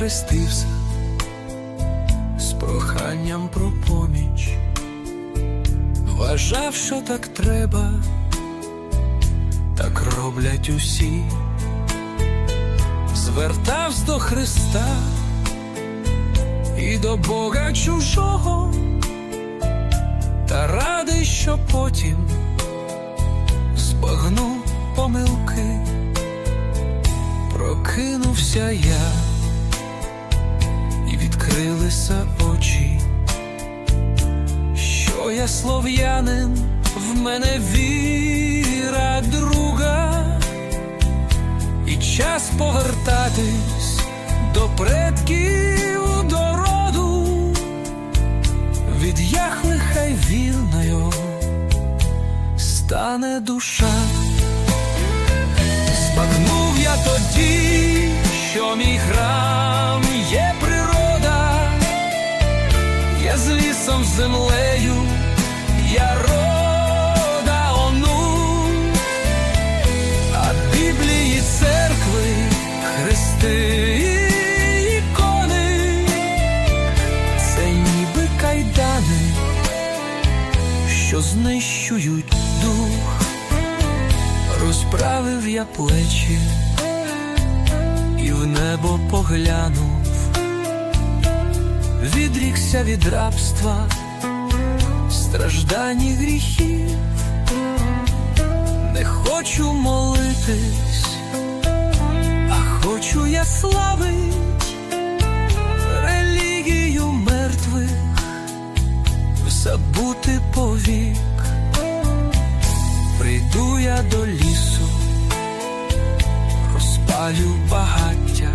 хрестився з проханням про поміч, вважав, що так треба, так роблять усі, звертався до Христа і до Бога чужого, та радий, що потім збагну помилки, прокинувся я, я слов'янин, в мене віра друга, і час повертатись до предків до роду, від яхли хай вільною стане душа. Збагнув я тоді, що мій храм є природа, я з лісом, землею, знищують дух. Розправив я плечі і в небо поглянув, відрікся від рабства, страждань і гріхів, не хочу молитись, а хочу я славить до лісу, розпалю багаття,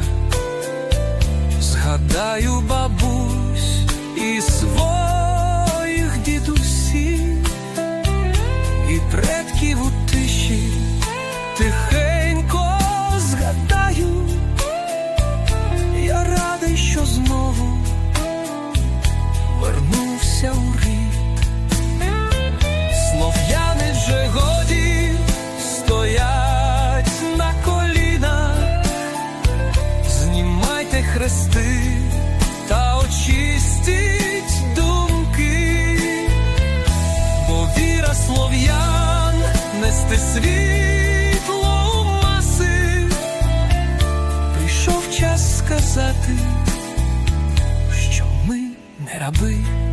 згадаю бабусь Era бы